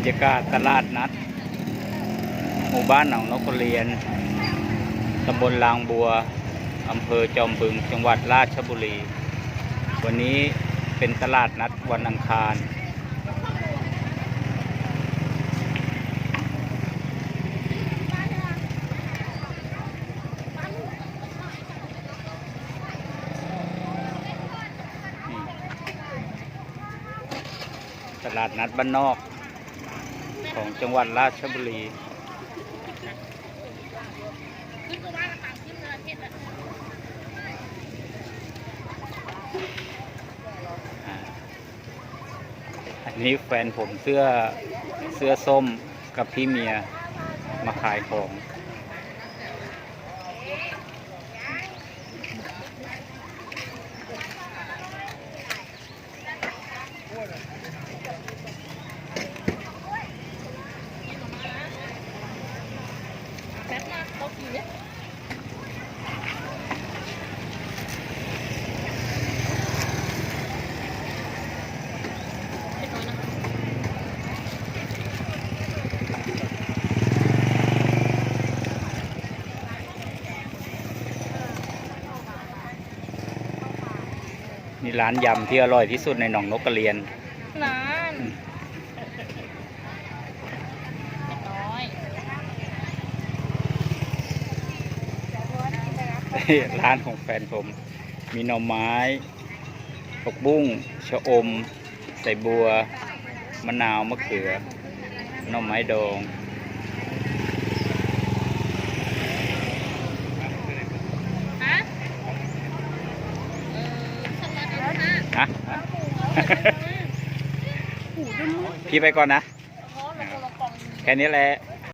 รยากาศตลาดนัด หมู่บ้านหนองนกเรียนตำบลลางบัวอำเภอจอมบึง จังหวัดราชบุรี วันนี้เป็นตลาดนัดวันอังคารตลาดนัดบ้านนอก ของจังหวัดราชบุรี อันนี้แฟนผมเสื้อเสื้อส้มกับพี่เมียมาขายของ นี่ร้านยำที่อร่อยที่สุดในหนองนกกระเรียนนาน ร้านของแฟนผม มีหน่อไม้ผักบุ้งชะอม ใส่บัว มะนาว มะเขือหน่อไม้ดองฮะเออสลัดเอาห้าฮะหูด้วยมั้งพี่ไปก่อนนะเพราะเราคนละกล่องแค่นี้แหละเ